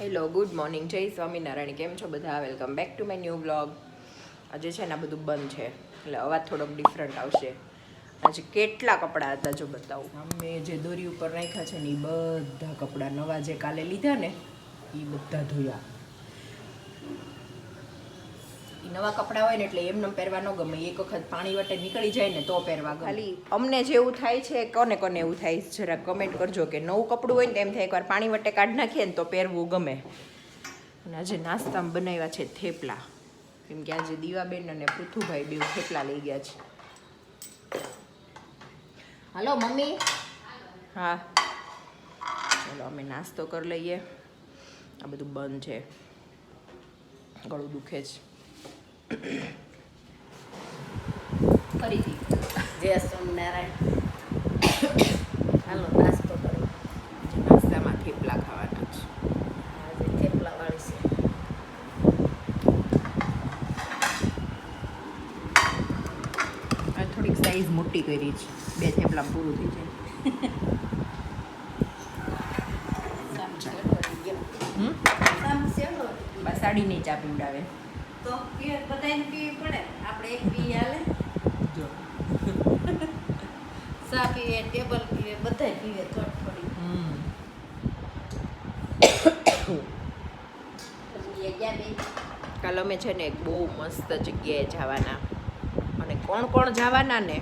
Hello good morning જય સ્વામિનારાયણ. કેમ છો બધા? Welcome back to my new blog આજે છે ને આ બધું બંધ છે. એટલે અવાજ થોડોક ડિફરન્ટ આવશે. આજે કેટલા કપડાં હતા જો બતાવું. અમે જે દોરી ઉપર રાખ્યા છે ને એ બધા કપડાં નવા જે કાલે લીધા ને એ બધા ધોયા. નવા કપડાં હોય ને એટલે એમને પહેરવા ન ગમે. એક વખત પાણી વટે નીકળી જાય ને તો પહેરવા ગમે. ખાલી અમને જેવું થાય છે, કોને કોને એવું થાય જરા કમેન્ટ કરજો કે નવું કપડું હોય ને એમ થાય એકવાર પાણી વટે કાઢી નાખીએ ને તો પહેરવું ગમે. અને આજે નાસ્તામાં બનાવ્યા છે થેપલા. કેમ કે આજે દીવાબેન અને પૃથુભાઈ બે થેપલા લઈ ગયા છે. Hello, mummy? હા. ચલો, અમે નાસ્તો કરી લઈએ. આ બધું બંધ છે. ગળું દુખે છે. ફરીથી. જય સ્વામિનારાયણ હાલો નાસ્તો કરો. નાસ્તામાં થેપલા ખાવાના છે. આજે થેપલા વાળી છે થોડીક સાઈઝ મોટી કરી છે. બે થેપલા પૂરું થઈ જાય. સાડી નહીં ચા પીવડાવે. તો પીવે બધાને પીવી પડે. આપણે એક પી હાલે. જો. સા પીવે ટેબલ પીવે બધાય પીવે થોડી થોડી કાલ અમે છે ને એક બહુ મસ્ત જગ્યાએ જવાના. અને કોણ કોણ જવાના ને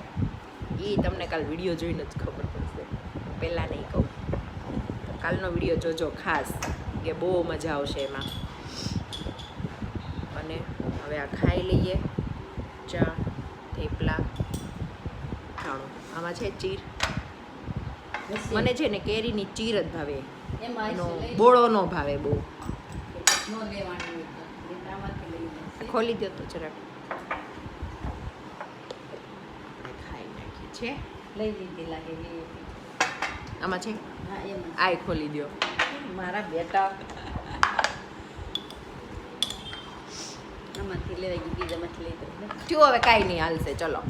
એ તમને કાલ વીડિયો જોઈને જ ખબર પડશે. પહેલાં નહીં કહું. કાલનો વીડિયો જોજો ખાસ કે બહુ મજા આવશે એમાં. હવે આ ખાઈ લઈએ. ચા થેપલા ખાણું. આમાં છે ચીર. મને છે ને કેરીની ચીર જ ભાવે. એનો બોળો ન ભાવે બહુ. ખોલી દો તો જરાક. ખાઈ નાખી છે. લઈ લીધી લાગે આમાં છે? હા આય ખોલી દો. મારા બેટા આમાંથી લેવાય ગઈ બીજામાંથી લઈ દઉં જો હવે કાંઈ નહીં હાલશે ચલો.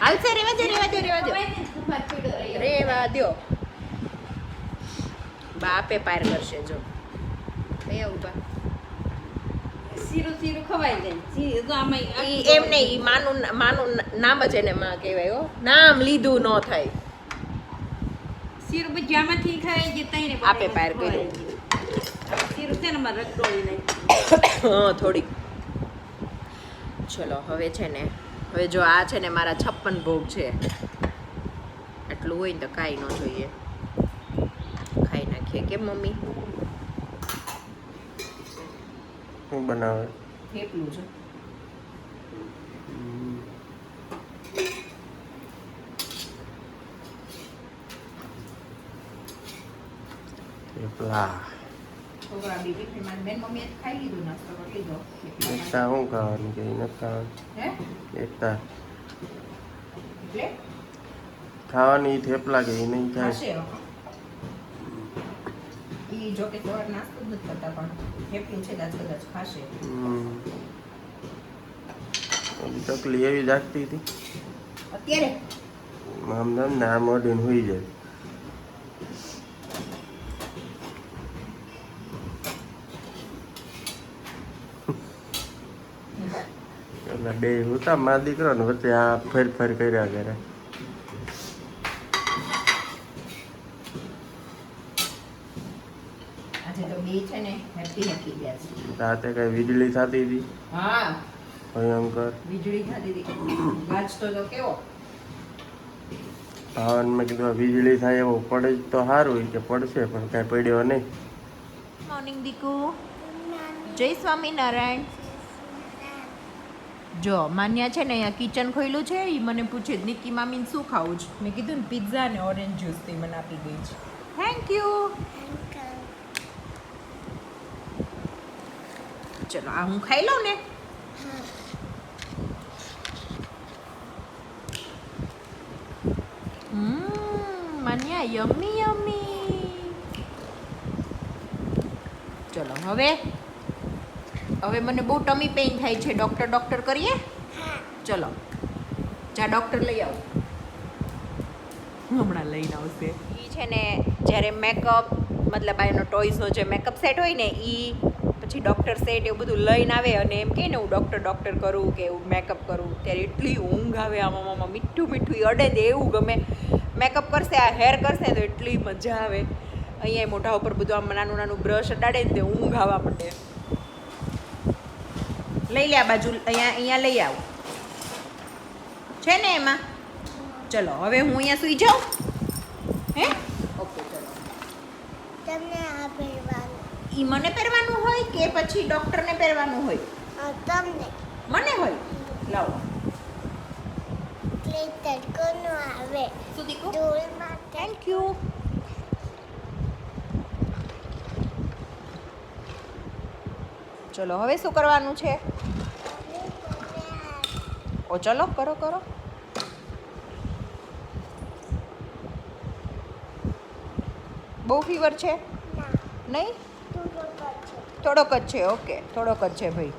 હાલશે રેવા દો રેવા દો રેવા દો રેવા દો બાપે પાર કરશે જો. કયા ઊભા એમ નહીં માનું માનું નામ જ એને માં કહેવાય હો. નામ લીધું ન થાય. શીરું આમાંથી ખાઈ જે તઈને આપે પાર કર્યું. શીરું છે ને રગડોળી નાખી હા થોડીક. ચલો હવે છે ને હવે જો આ છે ને મારા છપ્પન ભોગ છે. આટલું હોય ને તો કાંઈ ન જોઈએ. ખાઈ નાખીએ. કેમ મમ્મી? શું બનાવે? થેપલું છે. થેપલા. છોકરા બી ટિફિનમાં બેન મમ્મીએ ખાઈ લીધું નાસ્તો કરી લીધો. એકતા શું ખાવાની કે નથી ખાવાનું. હે? એકતા એટલે? ખાવાની થેપલા કે નહીં થાય ઈ જો કે સવાર નાસ્તો જ કરતા પણ થેપલું છે દાદ કદાચ ખાશે. ઓલી એવી જાગતી હતી. અત્યારે? મામ નામ ને આમ હોઈ જાય. એટલે બે હતા મા દીકરો ને વચ્ચે આ ફેર ફેર કર્યા કરે. આજે તો બે છે ને હેપી હેપી ગયા છે. રાતે કઈ વીજળી થતી હતી? હા. ભયંકર. વીજળી થતી હતી. ગાજતો તો કેવો. ભાવન મેં કીધું વીજળી થાય એવો પડે જ તો સારું કે પડશે પણ કાંઈ પડ્યો નહીં. મોર્નિંગ દીકુ. જય સ્વામિનારાયણ. જો, માન્યા છે ને, અહીંયા કિચન ખોલ્યું છે એ મને પૂછે નિકી મામીને શું ખાવું છે? મેં કીધું ને પિઝા ને ઓરેન્જ જ્યુસ તે મને આપી ગઈ છે. થેન્ક યુ ચલો, આ હું ખાઈ લઉં ને? માન્યા યમી યમી ચલો, હવે? હવે મને બહુ ટમી પેઇન થાય છે. ડૉક્ટર ડૉક્ટર કરીએ? ચલો. જા ડૉક્ટર લઈ આવો. હમણાં લઈને આવશે. એ છે ને, જ્યારે મેકઅપ મતલબ આ એનો ટોયઝનો જે મેકઅપ સેટ હોય ને એ પછી ડૉક્ટર સેટ એવું બધું લઈને આવે અને એમ કહે ને, હું ડૉક્ટર ડૉક્ટર કરું કે એવું મેકઅપ કરું. ત્યારે એટલી ઊંઘ આવે આમાં આમાં મીઠું મીઠું અડે ને એવું ગમે. મેકઅપ કરશે, આ હેર કરશે તો એટલી મજા આવે. અહીંયા મોઢા ઉપર બધું આમ નાનું નાનું બ્રશ અડાડે ને તે ઊંઘ આવવા માંડે. લઈ લે આ બાજુ અહીંયા અહીંયા લઈ આવો. છે ને એમાં? ચલો હવે હું અહીંયા સુઈ જાઉં. હે? ઓકે ચલો. તમને આ પહેરવાનું. ઈ મને પહેરવાનું હોય કે પછી ડૉક્ટરને પહેરવાનું હોય? તમને. મને હોય? લાવો. તડકો નો આવે. થેન્ક યુ ચલો હવે શું કરવાનું છે? ઓ ચલો કરો કરો. બહુ ફીવર છે? નહીં? થોડોક જ છે. ઓકે. થોડોક જ છે ભાઈ.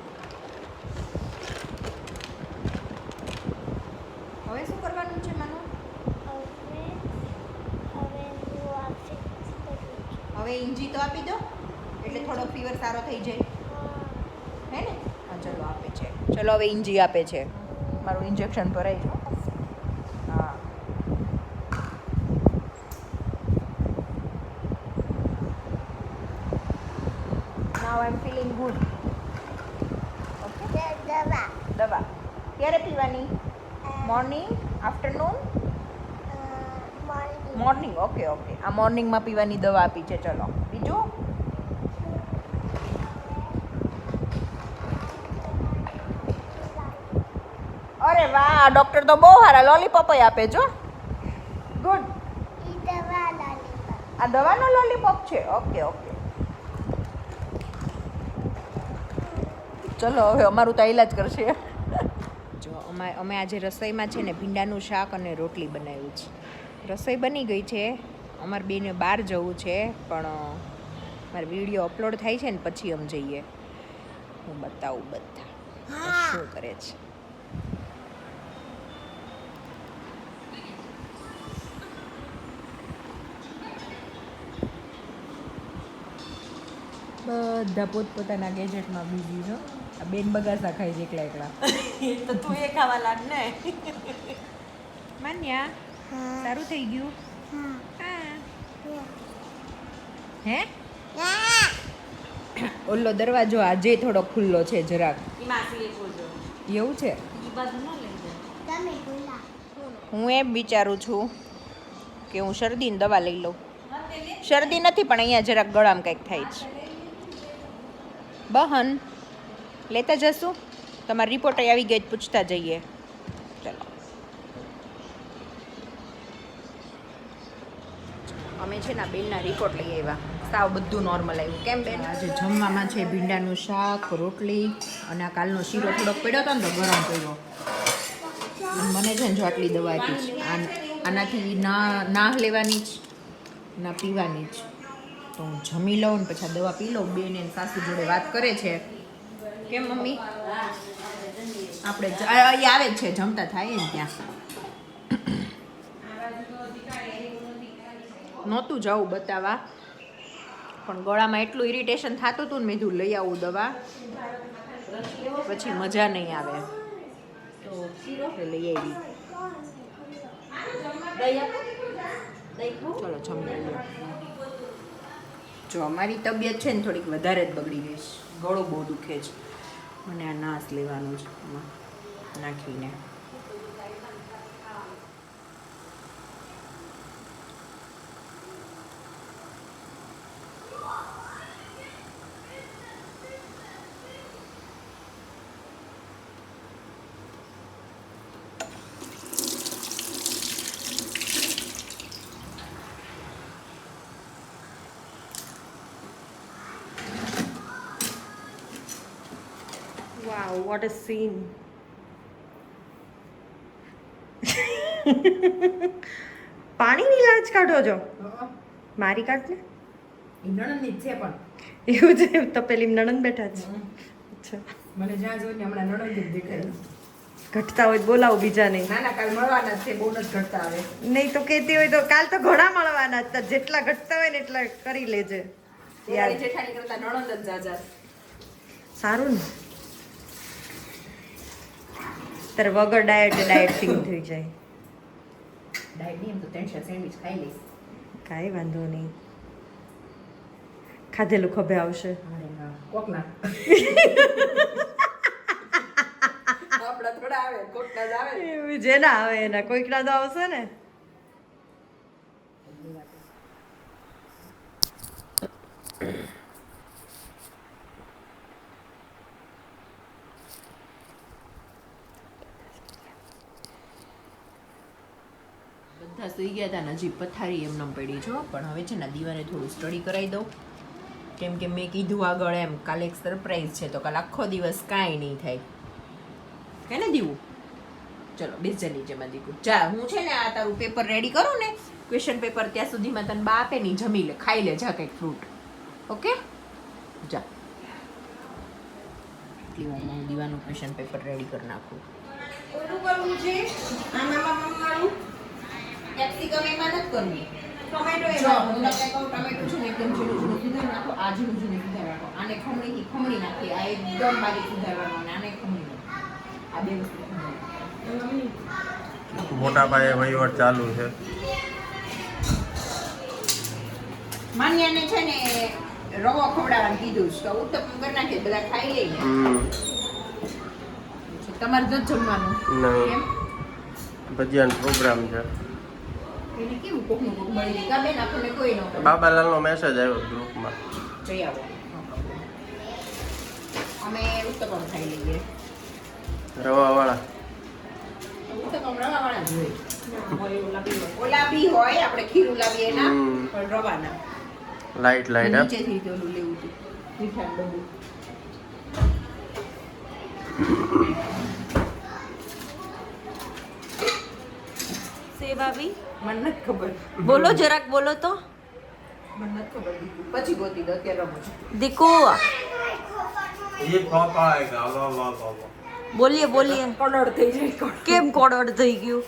હવે શું કરવાનું છે માનો હવે હવે હવે ઇંજી તો આપી દો. એટલે થોડો ફીવર સારો થઈ જાય. હે. ને? હા ચલો આપે છે. ચલો હવે ઇંજી આપે છે. મારું ઇન્જેક્શન ભરાય છે હા. Now I am feeling good okay દવા. દવા ક્યારે પીવાની? Morning afternoon morning okay okay આ મોર્નિંગમાં પીવાની દવા આપી છે. ચલો. બીજું? અરે વાહ ડોક્ટર તો બહુ સારા લોલીપોપ આપે જો ગુડ આ દવાનો લોલીપોપ છે? ઓકે ઓકે ચલો હવે અમારું તો ઇલાજ કરશે. જો અમે અમે આજે રસોઈમાં છે ને ભીંડાનું શાક અને રોટલી બનાવ્યું છે. રસોઈ બની ગઈ છે. અમારે બેને બહાર જવું છે પણ મારે વીડિયો અપલોડ થાય છે ને પછી અમે જઈએ. હું બતાવું બધા. શું કરે છે? બધા પોતપોતાના ગેજેટમાં બીજી છો. આ બેન બગાસા ખાય છે એકલા એકલા. તો તું એ ખાવા લાગ ને. માન્યા સારું થઈ ગયું? હા. હા. હે. હા? ઓલો દરવાજો આજે થોડો ખુલ્લો છે જરાક. એવું છે? હું એમ વિચારું છું કે હું શરદીની દવા લઈ લઉં. શરદી નથી પણ અહીંયા જરાક ગળામાં કંઈક થાય છે. બહન લેતા જશું. તમારી રિપોર્ટ આવી ગઈ જ પૂછતા જઈએ. ચલો. અમે છે ને બિલના બેનના રિપોર્ટ લઈ આવ્યા. સાવ બધું નોર્મલ આવ્યું. કેમ બેન? આજે જમવામાં છે ભીંડાનું શાક રોટલી અને આ કાલનો શીરો થોડોક પડ્યો હતો ને તો ગરમ પડ્યો મને છે ને જો આટલી દવા આપી છે. આનાથી ના ના લેવાની જ ના પીવાની જ. તો હું જમી લઉં ને પછી દવા પી લઉં. બેન એને સાસુ જોડે વાત કરે છે. કેમ મમ્મી? આપણે અહીં આવે જ છે જમતા થાય ને ત્યાં. નહોતું જવું બતાવવા. પણ ગળામાં એટલું ઇરિટેશન થતું હતું ને મેં કીધું લઈ આવું દવા. પછી મજા નહીં આવે. તો લઈ આવી. ચલો જમી લઈએ. જો અમારી તબિયત છે ને થોડીક વધારે જ બગડી ગઈ છે. ગળો બહુ દુખે છે. મને આ નાશ લેવાનો છે. નાખીને. Wow, what a scene. પાણીની લાજ કાઢો છો? મારી કાઢ ને નણંદની જ છે પણ. એવું છે? તો પેલી નણંદ બેઠા છે. અચ્છા. મને જ્યાં જોઈને હમણાં નણંદ જ દેખાય. ઘટતા હોય બોલાવો બીજાને. ના ના કાલ મળવાના છે બહુ જ ઘટતા આવે નહીં તો કહેતી હોય તો કાલ તો ઘણા મળવાના હતા. જેટલા ઘટતા હોય ને એટલા કરી લેજે. યાર જેઠાણી કરતા નણંદ જ જાજા. સારું ને. તારે વગર ડાયટ ડાયટ સિંગ થઈ જાય. ડાયટ નહીં તો ટેન્શન સેન્ડવિચ ખાઈ લઈશ. કાંઈ વાંધો નહીં. ખાધેલું ખભે આવશે. કોકના આપણા થોડા આવે કોકના જ આવે. જેના આવે એના કોઈકના તો આવશે ને બધા સુઈ ગયા હતા નજીક પથારી એમને પડી છો પણ હવે છે ને, દીવાને થોડું સ્ટડી કરાવી દઉં. કેમ કે મેં કીધું આગળ એમ, કાલે એક સરપ્રાઈઝ છે, તો કાલે આખો દિવસ કાંઈ નહીં થાય. કે ને, દીવું? ચલો બેસજે નીચેમાં દીકું. જા, હું છે ને આ તારું પેપર રેડી કરું ને ક્વેશ્ચન પેપર ત્યાં સુધીમાં તને બા આપે નહીં જમી લે, ખાઈ લે જા કંઈક ફ્રૂટ ઓકે? જા. એટલી દીવાનું ક્વેશ્ચન પેપર રેડી કરી નાખું. કરવું છે? આમાં મામા વાળું કેપ્સિકમ એમાં નથી કરવું. ટમેટો એમાં હું તમને કહું ટમેટો છે ને એકદમ ઝીણું ઝીણું સુધારી નાખો આ ઝીણું ઝીણું સુધારી નાખો. આને ખમણીથી ખમણી નાખી આ એકદમ બારીક સુધારવાનો અને આને ખમણી નાખો આ બે વસ્તુ મોટા પાયે વહીવટ ચાલુ છે. માન્યાને છે ને રવો ખવડાવવાનું કીધું છે. તો ઉત્તમ કરી નાખીએ બધા ખાઈ લઈએ. તમારે જ જમવાનું. ભજીયાનો પ્રોગ્રામ છે. એને કેવું કોકનું કોક મળી જાય? બેન આપણને કોઈ ન બાબાલાલનો મેસેજ આવ્યો ગ્રુપમાં. જઈ આવો. અમે ઉત્તપમ ખાઈ લઈએ. રવાવાળા. ઉત્તપમ રવાવાળા જ હોય. હોય. આપણે ખીરું લાવીએ ના પણ રવાના. લાઈટ લાઈટ નીચેથી તે લેવું હતું મીઠા ડબ્બુ. સેવાવી મને નથી ખબર બોલો જરાક બોલો તો મને નથી ખબર દીકુ. પછી ગોતી દો અત્યારે રમું છું દીકુ ये पापा आएगा वाह वाह वाह वाह બોલીએ બોલીએ કડડ થઈ જાય કડડ. કેમ કોડડ થઈ ગયું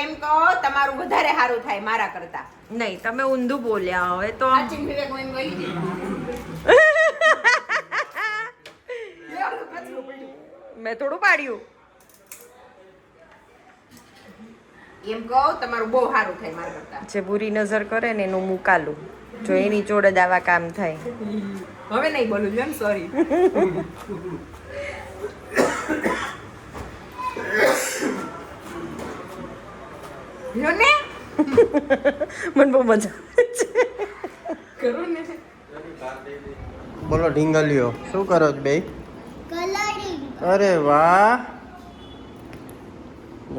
એમ કહો તમારું વધારે સારું થાય મારા કરતા નહીં તમે ઊંધું બોલ્યા હવે તો આચીન વિવેક હું એમ કહી દીધું. મેં થોડું પાડ્યું એમ કહો તમારું બહુ સારું થાય મારા કરતા. જે બુરી નજર કરે ને એનું મુકાલું જો એની જોડે જ આવા કામ થાય. હવે નહીં બોલું છું એમ સોરી ને મને બહુ મજા કરું ને બોલો ઢીંગલીઓ શું કરો છો બે અરે વાહ!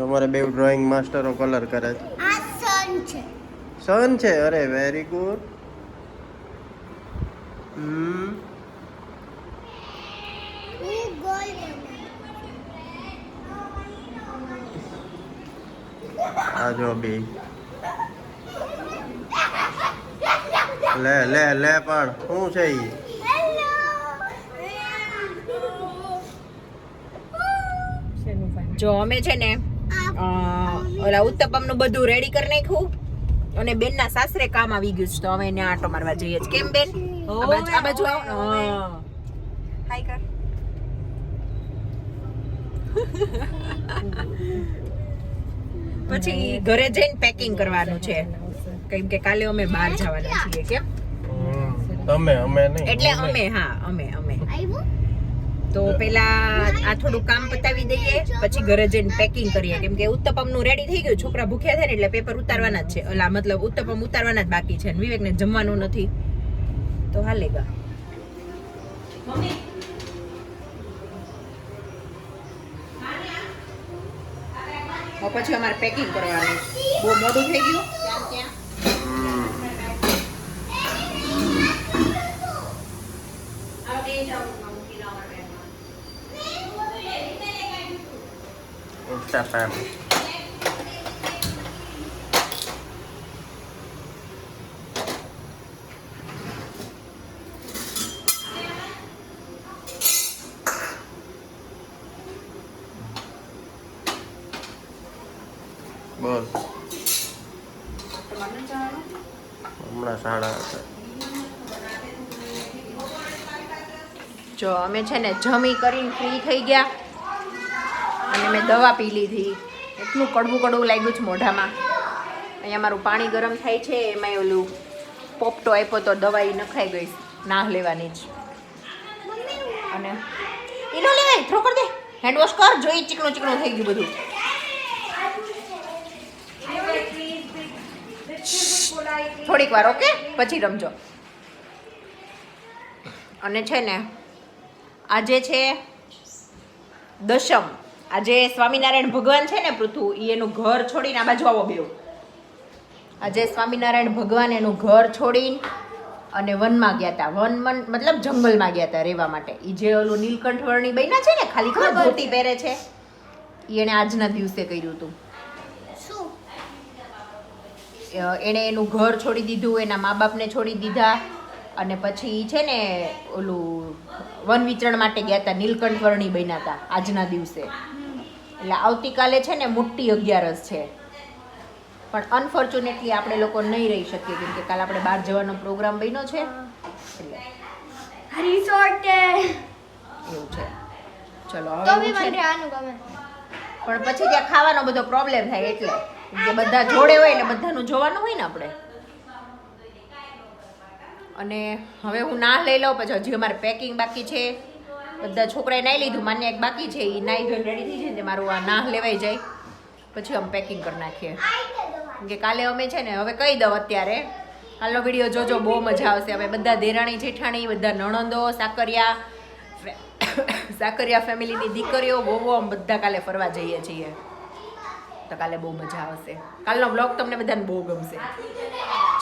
અમારે બે ડ્રોઈંગ માસ્ટરો કલર કરે છે. આ સન છે. સન છે? અરે વેરી ગુડ હમ. આ જો બે. લે લે લે પણ શું છે ઈ? હેલો જો અમે છે ને ઓલા ઉત્તપમનું બધું રેડી કરી નાખ્યું. અને બેન ના સાસરે કામ આવી ગયું છે તો હવે એને આટો મારવા જઈએ છે કેમ બેન? આ બાજુ આવો. હાય કર પછી ઘરે જઈને પેકિંગ કરવાનું છે. કેમ કે કાલે અમે બહાર જવાના છીએ કેમ? તમે અમે નહીં એટલે અમે હા અમે. તો પેલા આ થોડું કામ પતાવી દઈએ. પછી ઘરે જઈને પેકિંગ કરીએ. કેમ કે ઉત્તપમનું રેડી થઈ ગયું. છોકરા ભૂખ્યા થાય ને એટલે પેપર ઉતારવાના જ છે. એટલે મતલબ ઉત્તપમ ઉતારવાના જ બાકી છે. વિવેક ને જમવાનું નથી. તો હાલેગા હવે પછી અમારે પેકિંગ કરવાનું. બહુ મોડું થઈ ગયું ત્યાં ત્યાં ઇન્સ્ટાગ્રામ બોલ તમારે નથી જવાનું? હમણાં સાડા હતા જો અમે છે ને જમી કરીને ફ્રી થઈ ગયા અને મેં દવા પી લીધી. એટલું કડવું કડવું લાગ્યું છે મોઢામાં. અહીંયા મારું પાણી ગરમ થાય છે, એમાંય ઓલું પોપટો આપ્યો તો દવા ઈ નખાઈ ગઈ. નાહ લેવાની જ. અને એનો લેવાય થ્રો કર દે. હેન્ડ વોશ કર, જોઈ ચીકણું ચીકણું થઈ ગયું બધું. થોડીક વાર, ઓકે? પછી રમજો. અને છે ને, આજે છે દશમ. આજે સ્વામિનારાયણ ભગવાન છે ને પૃથુ એ એનું ઘર છોડીને આ બાજુ આવો બેવ આજે સ્વામિનારાયણ ભગવાન એનું ઘર છોડીને અને વનમાં ગયા હતા વન મન મતલબ જંગલમાં ગયા હતા રહેવા માટે. એ જે ઓલું નીલકંઠ વર્ણી બન્યા છે ને ખાલી ખબર? ધોતી પહેરે છે. એણે આજના દિવસે કર્યું હતું. શું? એણે એનું ઘર છોડી દીધું એના મા બાપને છોડી દીધા અને પછી છે ને ઓલું વન વિચરણ માટે ગયા હતા નીલકંઠ વર્ણી બન્યા હતા આજના દિવસે. એટલે આવતીકાલે છે ને મોટી અગિયારસ છે. પણ અનફોર્ચ્યુનેટલી આપણે લોકો નહીં રહી શકીએ કેમ કે કાલ આપણે બહાર જવાનો પ્રોગ્રામ બન્યો છે. એટલે. રિસોર્ટ એવું છે. ચલો હવે પણ પછી ત્યાં ખાવાનો બધો પ્રોબ્લેમ થાય એટલે. જે કે બધા જોડે હોય એટલે બધાનું જોવાનું હોય ને આપણે. અને હવે હું ના લઈ લઉં પછી હજી અમારે પેકિંગ બાકી છે. બધા છોકરાએ નાહી લીધું, માન્ય એક બાકી છે એ નાહી ધોઈને રેડી થઈ જાય ને મારું આ નાહ લેવાઈ જાય. પછી અમે પેકિંગ કરી નાખીએ. કેમ કે કાલે અમે છે ને, હવે કહી દઉં અત્યારે કાલનો વીડિયો જોજો, બહુ મજા આવશે. અમે બધા દેરાણી, જેઠાણી, બધા નણંદો, સાકરિયા સાકરિયા ફેમિલીની દીકરીઓ, બહુ અમે બધા કાલે ફરવા જઈએ છીએ. તો કાલે બહુ મજા આવશે. કાલનો બ્લોગ તમને બધાને બહુ ગમશે.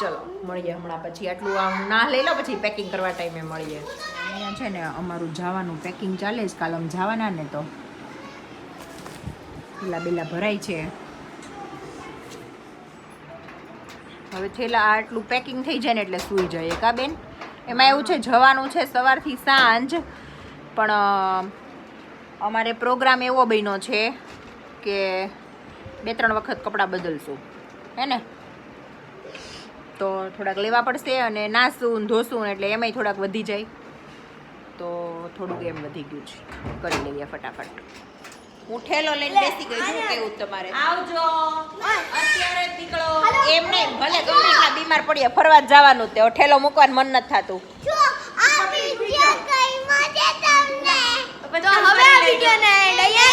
ચલો, મળીએ હમણાં પછી. આટલું આમ ના લઈ લો, પછી પેકિંગ કરવા ટાઈમે મળીએ. અહીંયા છે ને, અમારું જવાનું પેકિંગ ચાલે છે, કાલ અમે જવાના ને તો. પેલા બેલા ભરાય છે. હવે છેલ્લા આટલું પેકિંગ થઈ જાય ને એટલે સૂઈ જાય કા બેન? એમાં એવું છે, જવાનું છે સવારથી સાંજ, પણ અમારે પ્રોગ્રામ એવો બન્યો છે કે બે ત્રણ વખત કપડાં બદલશું. હે ને? તો થોડાક લેવા પડશે અને નાસું ધોશું એટલે એમાંય થોડાક વધી જાય. તો થોડુંક એમ વધી ગયું છે. કરી લઈએ ફટાફટ. હું ઠેલો લઈને બેસી ગઈ છું કેવું તમારે? આવજો. અત્યારે જ નીકળો. એમ નહીં ભલે ગમે એટલા બીમાર પડીએ ફરવા જવાનું તે. ઠેલો મૂકવાનું મન નથી થતું. જો આ વિડિયો કઈ મજે તમને? તો હવે આ વિડિયો ને લઈએ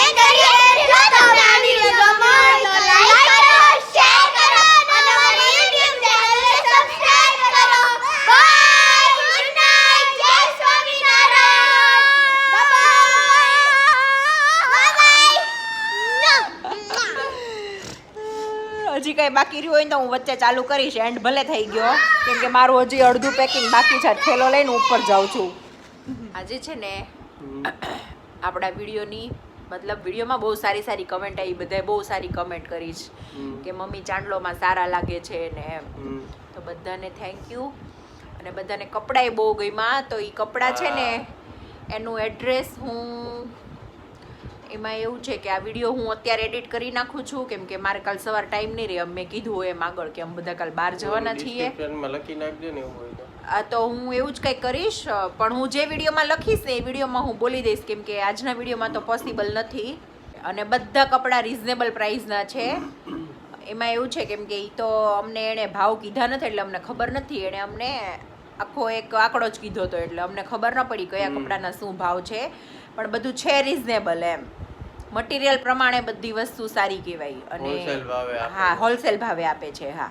હજી કંઈ બાકી રહ્યું હોય તો હું વચ્ચે ચાલુ કરીશ. એન્ડ ભલે થઈ ગયો. કેમ કે મારું હજી અડધું પેકિંગ બાકી છે. થેલો લઈને ઉપર જાઉં છું. આજે છે ને આપણા વિડીયોની મતલબ વિડીયોમાં બહુ સારી સારી કમેન્ટ આવી. બધાએ બહુ સારી કમેન્ટ કરી છે. કે મમ્મી ચાંદલોમાં સારા લાગે છે ને એમ. તો બધાને થેન્ક યુ અને બધાને કપડાંય બહુ ગઈમાં તો એ કપડાં છે ને એનું એડ્રેસ હું એમાં એવું છે કે આ વીડિયો હું અત્યારે એડિટ કરી નાખું છું કેમ કે મારે કાલ સવાર ટાઈમ નહીં રહે. મેં કીધું હોય એમ આગળ કે અમે બધા કાલ બહાર જવાના છીએ. લખી નાખજો ને તો. આ તો હું એવું જ કંઈક કરીશ પણ હું જે વિડીયોમાં લખીશ ને એ વિડીયોમાં હું બોલી દઈશ કેમ કે આજના વિડીયોમાં તો પોસિબલ નથી. અને બધા કપડાં રિઝનેબલ પ્રાઇસના છે. એમાં એવું છે કેમ કે એ તો અમને એણે ભાવ કીધા નથી એટલે અમને ખબર નથી. એણે અમને આખો એક આંકડો જ કીધો હતો એટલે અમને ખબર ન પડી કયા કપડાના શું ભાવ છે. પણ બધું છે રિઝનેબલ એમ. મટીરિયલ પ્રમાણે બધી વસ્તુ સારી કહેવાય અને. હા હોલસેલ ભાવે આપે છે હા.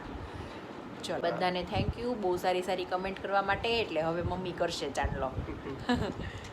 ચલો. બધાને થેન્ક યુ બહુ સારી સારી કમેન્ટ કરવા માટે. એટલે હવે મમ્મી કરશે ચાંદલો.